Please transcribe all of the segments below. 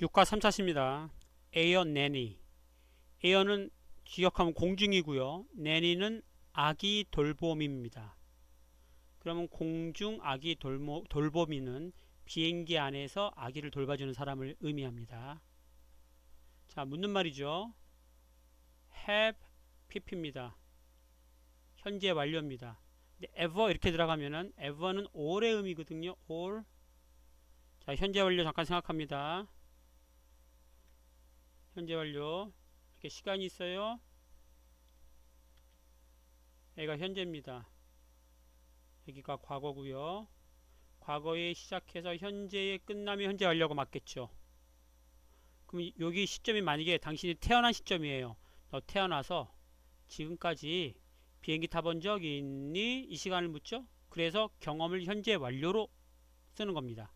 6과 3차시입니다. 에어 내니 에어는 기억하면 공중이고요. 내니는 아기 돌봄입니다. 그러면 공중 아기 돌모, 돌봄이는 비행기 안에서 아기를 돌봐주는 사람을 의미합니다. 자, 묻는 말이죠. have pp입니다. 현재 완료입니다. 근데 ever 이렇게 들어가면은 ever는 all의 의미거든요. all. 자, 현재 완료 잠깐 생각합니다. 현재 완료. 이렇게 시간이 있어요. 여기가 현재입니다. 여기가 과거고요. 과거에 시작해서 현재에 끝나면 현재 완료가 맞겠죠. 그럼 여기 시점이 만약에 당신이 태어난 시점이에요. 너 태어나서 지금까지 비행기 타본 적 있니? 이 시간을 묻죠. 그래서 경험을 현재 완료로 쓰는 겁니다.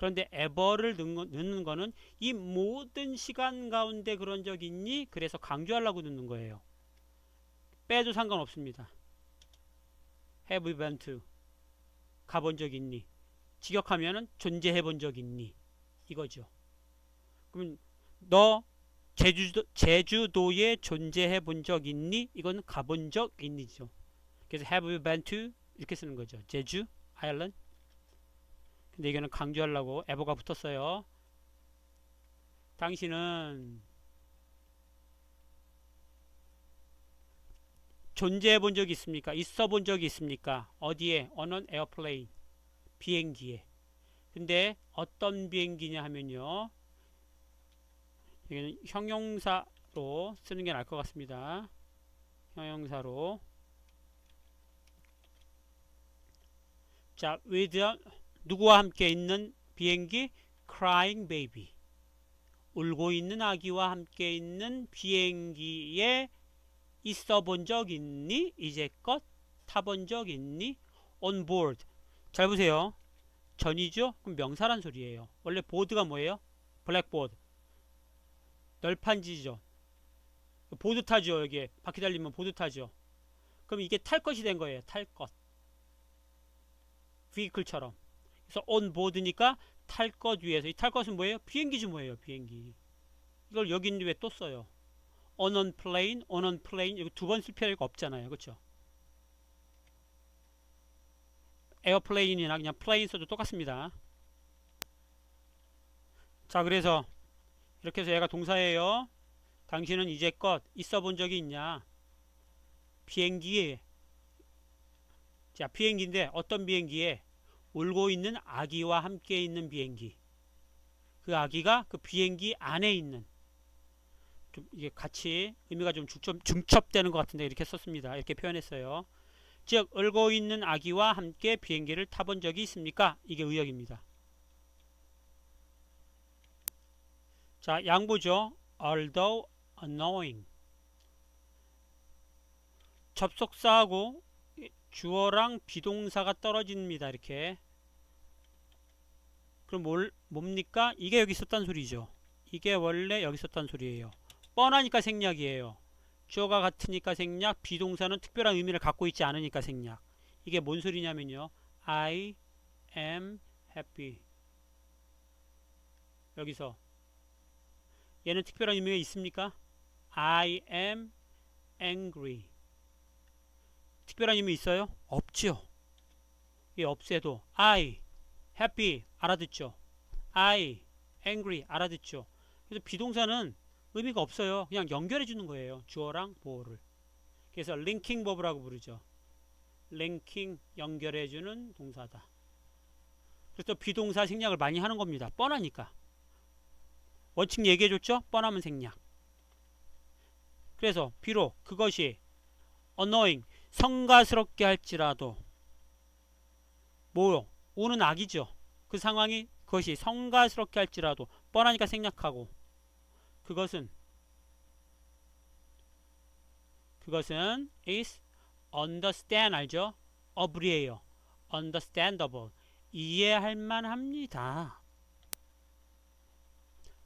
그런데 ever를 넣는 거는 이 모든 시간 가운데 그런 적 있니? 그래서 강조하려고 넣는 거예요. 빼도 상관없습니다. have been to 가본 적 있니? 직역하면은 존재해 본 적 있니? 이거죠. 그럼 너 제주도, 제주도에 존재해 본 적 있니? 이건 가본 적 있니죠. 그래서 have you been to 이렇게 쓰는 거죠. 제주, 아일랜드. 근데 이거는 강조하려고 에버가 붙었어요. 당신은 존재해 본 적이 있습니까? 있어 본 적이 있습니까? 어디에? 어느 에어플레인 비행기에. 근데 어떤 비행기냐 하면요. 여기는 형용사로 쓰는 게 나을 것 같습니다. 형용사로. 자, with 누구와 함께 있는 비행기? crying baby. 울고 있는 아기와 함께 있는 비행기에 있어 본 적 있니? 이제껏 타본 적 있니? on board. 잘 보세요. 전이죠? 그럼 명사란 소리예요. 원래 보드가 뭐예요? 블랙보드. 널판지죠. 보드 타죠. 여기에 바퀴 달리면 보드 타죠. 그럼 이게 탈 것이 된 거예요. 탈 것. vehicle처럼. 그래서 board니까 탈 것 위에서 이 탈 것은 뭐예요? 비행기지 뭐예요? 비행기. 이걸 여기 있는데 왜 또 써요? on on plane, on on plane 이거 두 번 쓸 필요가 없잖아요. 그렇죠? 에어플레인이나 그냥 플레인 써도 똑같습니다. 자, 그래서 이렇게 해서 얘가 동사예요. 당신은 이제껏 있어 본 적이 있냐? 비행기에 자, 비행기인데 어떤 비행기에 울고 있는 아기와 함께 있는 비행기. 그 아기가 그 비행기 안에 있는 좀 이게 같이 의미가 좀 중첩, 중첩 되는 것 같은데 이렇게 썼습니다. 이렇게 표현했어요. 즉 울고 있는 아기와 함께 비행기를 타본 적이 있습니까? 이게 의역입니다. 자, 양보죠. although annoying. 접속사하고 주어랑 비동사가 떨어집니다. 이렇게. 그럼 뭘, 뭡니까? 이게 여기 있었단 소리죠. 이게 원래 여기 있었단 소리예요. 뻔하니까 생략이에요. 주어가 같으니까 생략, 비동사는 특별한 의미를 갖고 있지 않으니까 생략. 이게 뭔 소리냐면요. I am happy. 여기서 얘는 특별한 의미가 있습니까? I am angry. 특별한 의미 있어요? 없죠. 이 없애도 I happy 알아듣죠. I angry 알아듣죠. 그래서 비동사는 의미가 없어요. 그냥 연결해 주는 거예요. 주어랑 보어를. 그래서 링킹 버브라고 부르죠. 링킹 연결해 주는 동사다. 그래서 비동사 생략을 많이 하는 겁니다. 뻔하니까. 원칙 얘기해 줬죠? 뻔하면 생략. 그래서 비록 그것이 annoying 성가스럽게 할지라도 뭐요? 우는 악이죠. 그 상황이 그것이 성가스럽게 할지라도 뻔하니까 생략하고 그것은 그것은 is understand 알죠? 어블이에요. understandable 이해할 만합니다.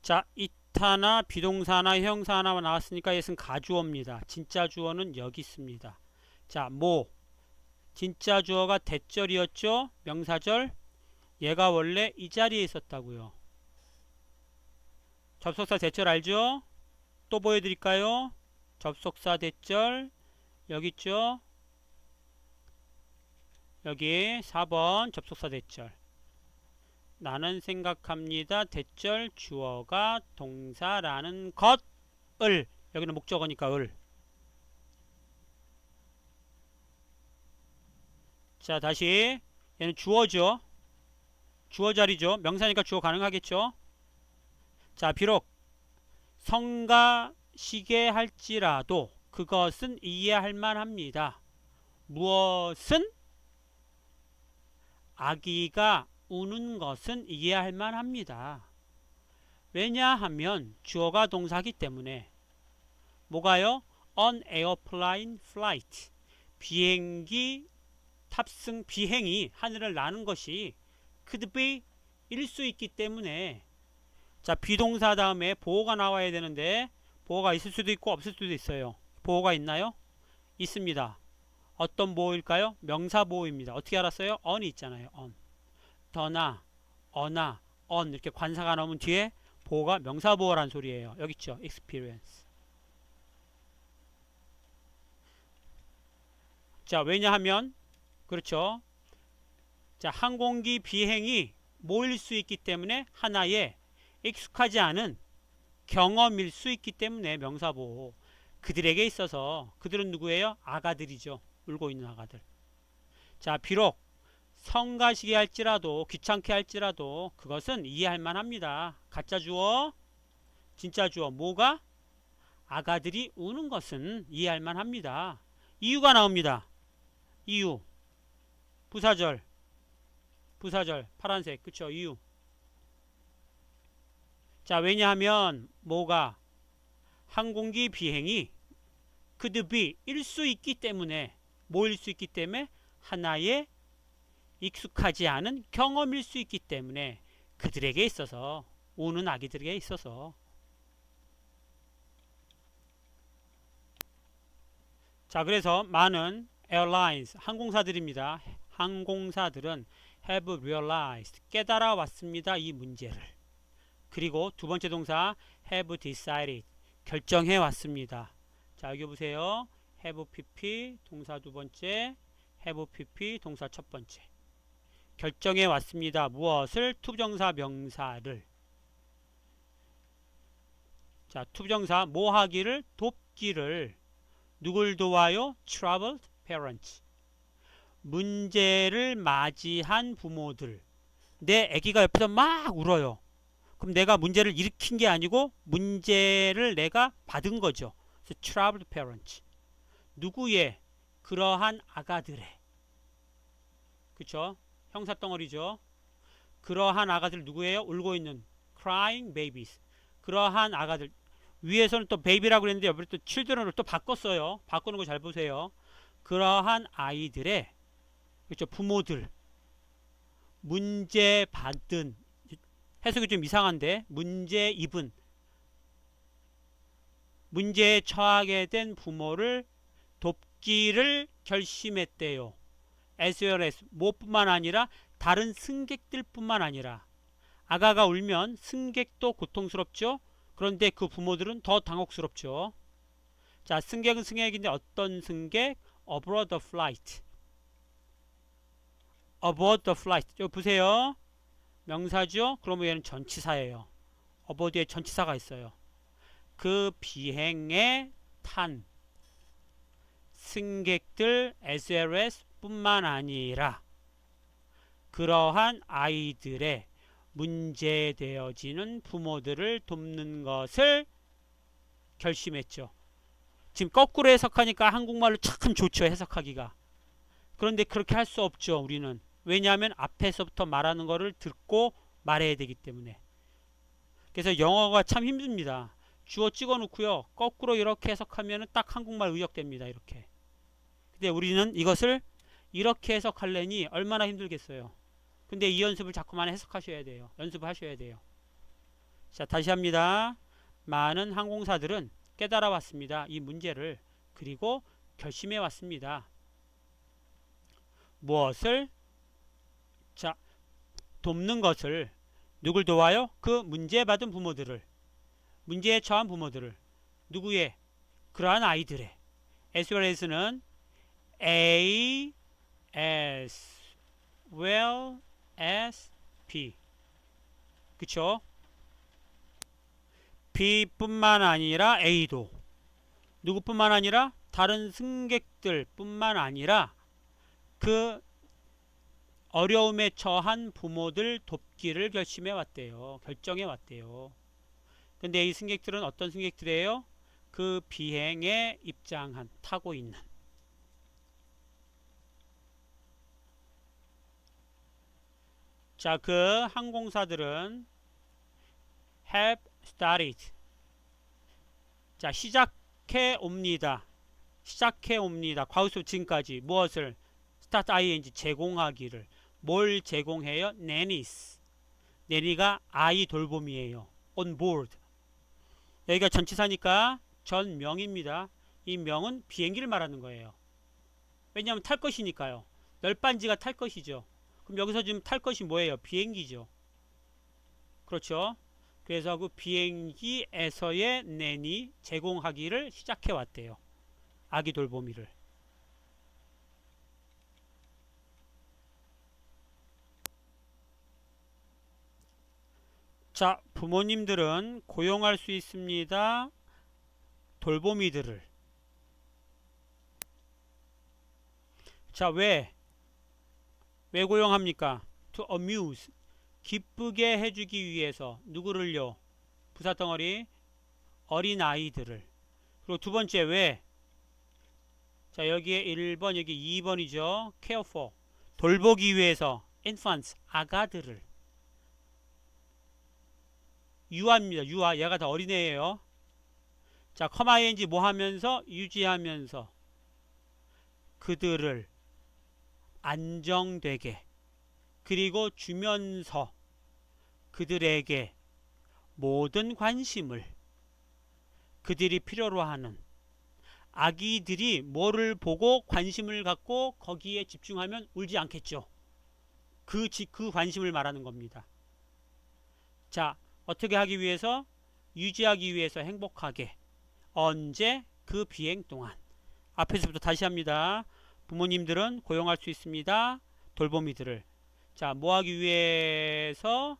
자, 이타나 비동사나 형사나 나왔으니까 얘는 가주어입니다. 진짜 주어는 여기 있습니다. 자, 뭐 진짜 주어가 대절이었죠? 명사절 얘가 원래 이 자리에 있었다고요. 접속사 대절 알죠? 또 보여드릴까요? 접속사 대절 여기 있죠? 여기 4번 접속사 대절 나는 생각합니다. 대절 주어가 동사라는 것을 여기는 목적어니까 을. 자 다시 얘는 주어죠. 주어 자리죠. 명사니까 주어 가능하겠죠. 자 비록 성가시게 할지라도 그것은 이해할 만합니다. 무엇은 아기가 우는 것은 이해할 만합니다. 왜냐하면 주어가 동사기 때문에 뭐가요? on airplane flight 비행기 탑승 비행이 하늘을 나는 것이 could be 일 수 있기 때문에 자 비동사 다음에 보호가 나와야 되는데 보호가 있을 수도 있고 없을 수도 있어요. 보호가 있나요? 있습니다. 어떤 보호일까요? 명사 보호입니다. 어떻게 알았어요? on이 있잖아요. on. 더나, 어나, on 이렇게 관사가 나오면 뒤에 보호가 명사 보호란 소리예요. 여기 있죠. experience. 자, 왜냐하면 그렇죠. 자, 항공기 비행이 모일 수 있기 때문에 하나의 익숙하지 않은 경험일 수 있기 때문에 명사보호 그들에게 있어서 그들은 누구예요? 아가들이죠. 울고 있는 아가들. 자, 비록 성가시게 할지라도 귀찮게 할지라도 그것은 이해할 만합니다. 가짜 주어, 진짜 주어 뭐가? 아가들이 우는 것은 이해할 만합니다. 이유가 나옵니다. 이유. 부사절. 부사절. 파란색. 그쵸? 이유. 자, 왜냐하면 뭐가 항공기 비행이 could be 일 수 있기 때문에 뭐일 수 있기 때문에 하나의 익숙하지 않은 경험일 수 있기 때문에 그들에게 있어서 우는 아기들에게 있어서 자 그래서 많은 airlines 항공사들입니다. 항공사들은 have realized 깨달아 왔습니다. 이 문제를 그리고 두 번째 동사 have decided 결정해 왔습니다. 자 여기 보세요. have pp 동사 두 번째 have pp 동사 첫 번째 결정해 왔습니다. 무엇을 투정사 명사를 자 투정사 뭐 하기를 돕기를 누굴 도와요? troubled parents 문제를 맞이한 부모들 내 아기가 옆에서 막 울어요. 그럼 내가 문제를 일으킨 게 아니고 문제를 내가 받은 거죠. 그래서 troubled parents 누구의 그러한 아가들의 그쵸? 형사 덩어리죠. 그러한 아가들 누구예요? 울고 있는 crying babies. 그러한 아가들 위에서는 또 baby라고 그랬는데 옆에 또 children으로 또 바꿨어요. 바꾸는 거 잘 보세요. 그러한 아이들의 그렇죠 부모들 문제 받은 해석이 좀 이상한데 문제 입은 문제에 처하게 된 부모를 돕기를 결심했대요. SLS 무엇뿐만 아니라 다른 승객들 뿐만 아니라 아가가 울면 승객도 고통스럽죠. 그런데 그 부모들은 더 당혹스럽죠. 자, 승객은 승객인데 어떤 승객? the flight. Aboard the flight. 저 보세요. 명사죠? 그러면 얘는 전치사예요. aboard에 전치사가 있어요. 그 비행에 탄 승객들 SLS 뿐만 아니라 그러한 아이들의 문제되어지는 부모들을 돕는 것을 결심했죠. 지금 거꾸로 해석하니까 한국말로 참 좋죠. 해석하기가. 그런데 그렇게 할 수 없죠. 우리는. 왜냐하면 앞에서부터 말하는 것을 듣고 말해야 되기 때문에. 그래서 영어가 참 힘듭니다. 주어 찍어 놓고요. 거꾸로 이렇게 해석하면 딱 한국말 의역됩니다. 이렇게. 근데 우리는 이것을 이렇게 해석할래니 얼마나 힘들겠어요. 근데 이 연습을 자꾸만 해석하셔야 돼요. 연습을 하셔야 돼요. 자, 다시 합니다. 많은 항공사들은 깨달아 왔습니다. 이 문제를. 그리고 결심해 왔습니다. 무엇을? 자, 돕는 것을 누굴 도와요? 그 문제 받은 부모들을. 문제에 처한 부모들을 누구의 그러한 아이들의 as well as는 A as well as B 그쵸? B뿐만 아니라 A도 누구뿐만 아니라 다른 승객들 뿐만 아니라 그 어려움에 처한 부모들 돕기를 결심해 왔대요. 결정해 왔대요. 근데 이 승객들은 어떤 승객들이에요? 그 비행에 입장한 타고 있는 자, 그 항공사들은 have started 자, 시작해 옵니다. 시작해 옵니다. 과거수 지금까지 무엇을 start ing 제공하기를 뭘 제공해요? nannies nanny가 아이 돌봄이에요. board 여기가 전치사니까 전명입니다. 이 명은 비행기를 말하는 거예요. 왜냐하면 탈 것이니까요. 널빤지가 탈 것이죠. 그럼 여기서 지금 탈 것이 뭐예요? 비행기죠. 그렇죠. 그래서 그 비행기에서의 낸이 제공하기를 시작해 왔대요. 아기 돌보미를. 자, 부모님들은 고용할 수 있습니다. 돌보미들을. 자, 왜? 왜 고용합니까? To amuse. 기쁘게 해주기 위해서 누구를요? 부사덩어리 어린 아이들을 그리고 두 번째 왜? 자 여기에 1번 여기 2번이죠 care for 돌보기 위해서 infants 아가들을 유아입니다. 유아. 얘가 다 어린애예요. 자 컴ing 뭐 하면서? 유지하면서. 그들을 안정되게 그리고 주면서 그들에게 모든 관심을 그들이 필요로 하는 아기들이 뭐를 보고 관심을 갖고 거기에 집중하면 울지 않겠죠. 그, 그 관심을 말하는 겁니다. 자, 어떻게 하기 위해서? 유지하기 위해서 행복하게. 언제? 그 비행 동안. 앞에서부터 다시 합니다. 부모님들은 고용할 수 있습니다. 돌보미들을. 자, 뭐 하기 위해서?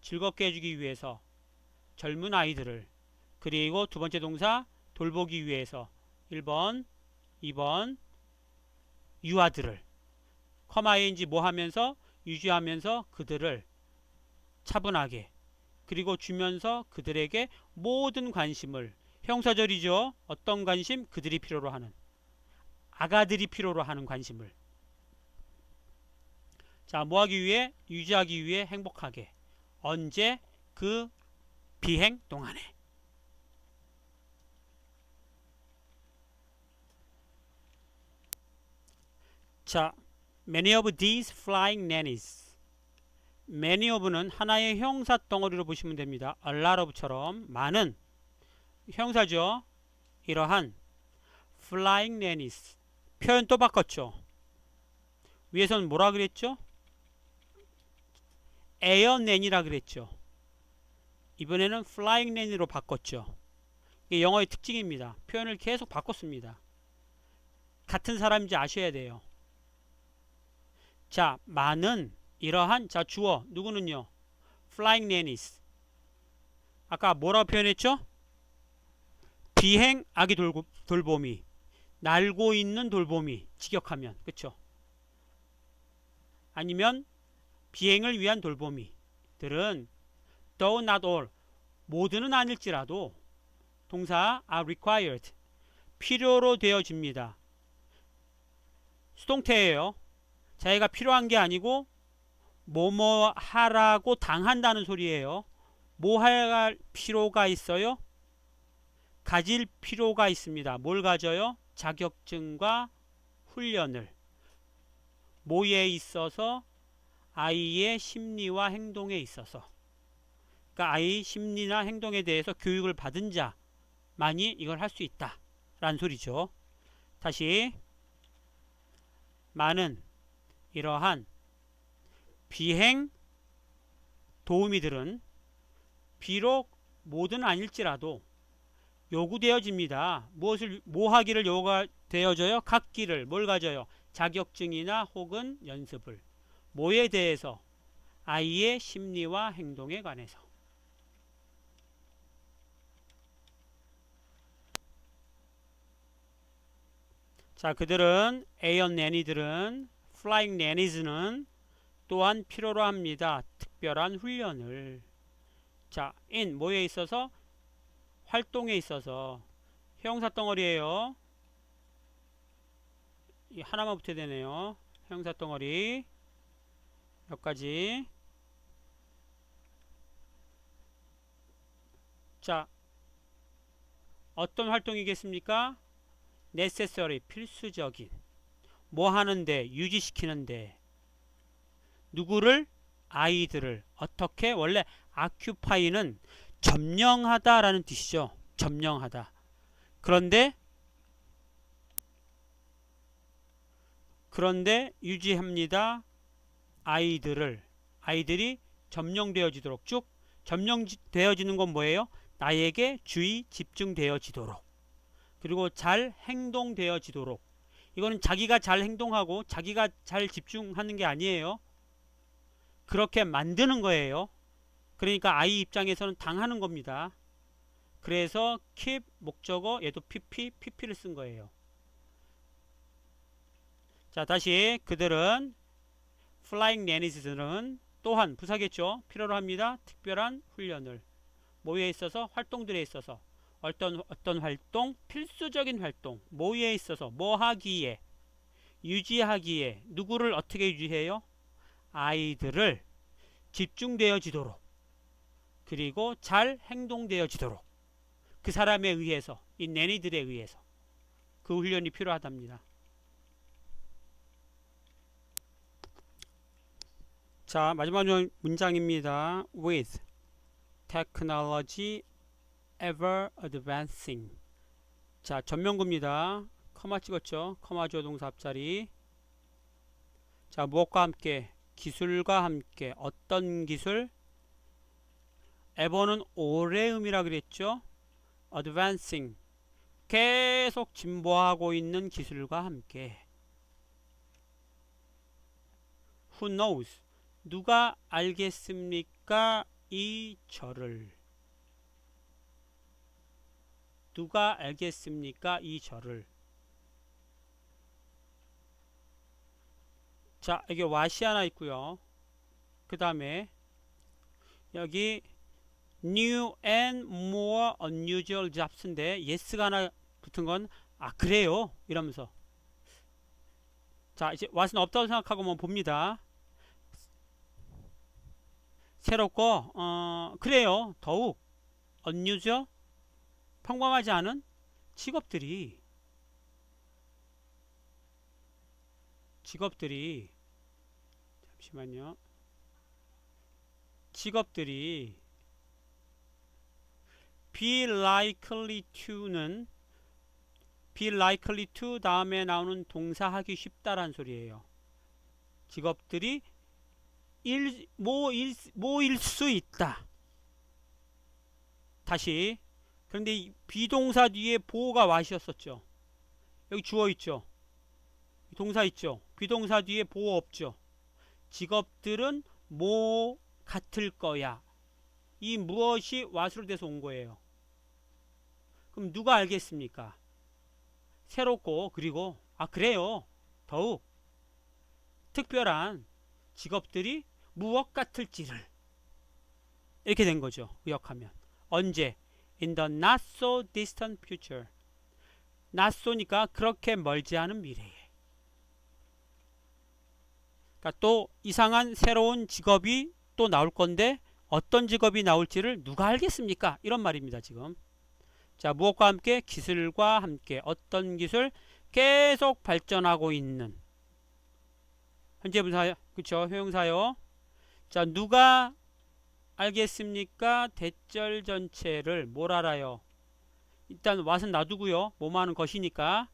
즐겁게 해주기 위해서 젊은 아이들을 그리고 두 번째 동사 돌보기 위해서 1번 2번 유아들을 컴아인지 뭐 하면서 유지하면서 그들을 차분하게 그리고 주면서 그들에게 모든 관심을 형사절이죠. 어떤 관심? 그들이 필요로 하는 아가들이 필요로 하는 관심을 자, 뭐 하기 위해? 유지하기 위해 행복하게. 언제? 그 비행 동안에. 자, many of these flying nannies. Many of는 하나의 형사 덩어리로 보시면 됩니다. a lot of처럼 많은 형사죠. 이러한 flying nannies. 표현 또 바꿨죠. 위에서는 뭐라 그랬죠? 에어 낸이라 그랬죠. 이번에는 플라잉낸으로 바꿨죠. 이게 영어의 특징입니다. 표현을 계속 바꿨습니다. 같은 사람인지 아셔야 돼요. 자, 많은 이러한 자 주어 누구는요? flying nannies. 아까 뭐라고 표현했죠? 비행 아기 돌고, 돌봄이 날고 있는 돌봄이 직역하면 그쵸? 아니면 비행을 위한 돌보미들은 though not all 모두는 아닐지라도 동사 are required 필요로 되어집니다. 수동태예요. 자기가 필요한 게 아니고 뭐뭐 하라고 당한다는 소리예요. 뭐 할 필요가 있어요? 가질 필요가 있습니다. 뭘 가져요? 자격증과 훈련을 뭐에 있어서 아이의 심리와 행동에 있어서 그러니까 아이 심리나 행동에 대해서 교육을 받은 자만이 이걸 할 수 있다 라는 소리죠 다시 많은 이러한 비행 도우미들은 비록 모든 아닐지라도 요구되어집니다. 무엇을 뭐 하기를 요구가 되어져요? 갖기를 뭘 가져요? 자격증이나 혹은 연습을 뭐에 대해서 아이의 심리와 행동에 관해서 자 그들은 에이언 내니들은 플라잉 내니즈는 또한 필요로 합니다. 특별한 훈련을 자, in 뭐에 있어서 활동에 있어서 형사 덩어리에요. 이 하나만 붙여야 되네요. 형사 덩어리 몇 가지 자 어떤 활동이겠습니까? necessary 필수적인 뭐 하는데 유지시키는데 누구를 아이들을 어떻게 원래 occupy는 점령하다 라는 뜻이죠. 점령하다. 그런데 그런데 유지합니다. 아이들을 아이들이 점령되어지도록 쭉 점령되어지는 건 뭐예요? 나에게 주의 집중되어지도록 그리고 잘 행동되어지도록 이거는 자기가 잘 행동하고 자기가 잘 집중하는 게 아니에요. 그렇게 만드는 거예요. 그러니까 아이 입장에서는 당하는 겁니다. 그래서 keep 목적어 얘도 pp, pp를 쓴 거예요. 자 다시 그들은 flying nannies들은 또한 부사겠죠. 필요로 합니다. 특별한 훈련을 뭐에 있어서 활동들에 있어서 어떤 어떤 활동 필수적인 활동 뭐에 있어서 뭐 하기에 유지하기에 누구를 어떻게 유지해요? 아이들을 집중되어지도록 그리고 잘 행동되어지도록 그 사람에 의해서 이 내니들에 의해서 그 훈련이 필요하답니다. 자 마지막 문장입니다. With technology ever advancing 자 전명구입니다. 커마 찍었죠. 커마 조동사 앞자리 자 무엇과 함께 기술과 함께 어떤 기술 에버는 오래음이라 그랬죠. advancing 계속 진보하고 있는 기술과 함께 who knows 누가 알겠습니까? 이 절을 누가 알겠습니까? 이 절을 자 여기 와시 하나 있고요. 그 다음에 여기 new and more unusual jobs인데 yes가 하나 붙은 건 아 그래요? 이러면서. 자 이제 what은 없다고 생각하고 봅니다. 새롭고 어 그래요. 더욱 unusual 평범하지 않은 직업들이 직업들이 잠시만요 직업들이 be likely to는 be likely to 다음에 나오는 동사 하기 쉽다란 소리예요. 직업들이 일, 뭐일, 뭐일 수 있다. 다시 그런데 비동사 뒤에 보호가 와이었었죠. 여기 주어 있죠. 동사 있죠. 비동사 뒤에 보호 없죠. 직업들은 뭐 같을 거야. 이 무엇이 와수로 돼서 온 거예요. 그럼 누가 알겠습니까? 새롭고 그리고 아 그래요. 더욱 특별한 직업들이 무엇 같을지를 이렇게 된 거죠. 의역하면 언제 in the not so distant future not so니까 그렇게 멀지 않은 미래에 그러니까 또 이상한 새로운 직업이 또 나올 건데 어떤 직업이 나올지를 누가 알겠습니까? 이런 말입니다. 지금. 자 무엇과 함께? 기술과 함께. 어떤 기술 계속 발전하고 있는. 현재 분사 그쵸? 효용사요. 자 누가 알겠습니까? 대절 전체를 뭘 알아요? 일단 왓은 놔두고요. 뭐하는 것이니까.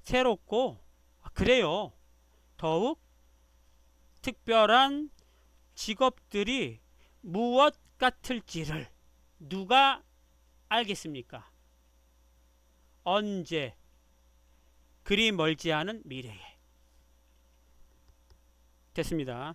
새롭고 아, 그래요. 더욱 특별한 직업들이 무엇 같을지를 누가 알겠습니까? 언제 그리 멀지 않은 미래에 됐습니다.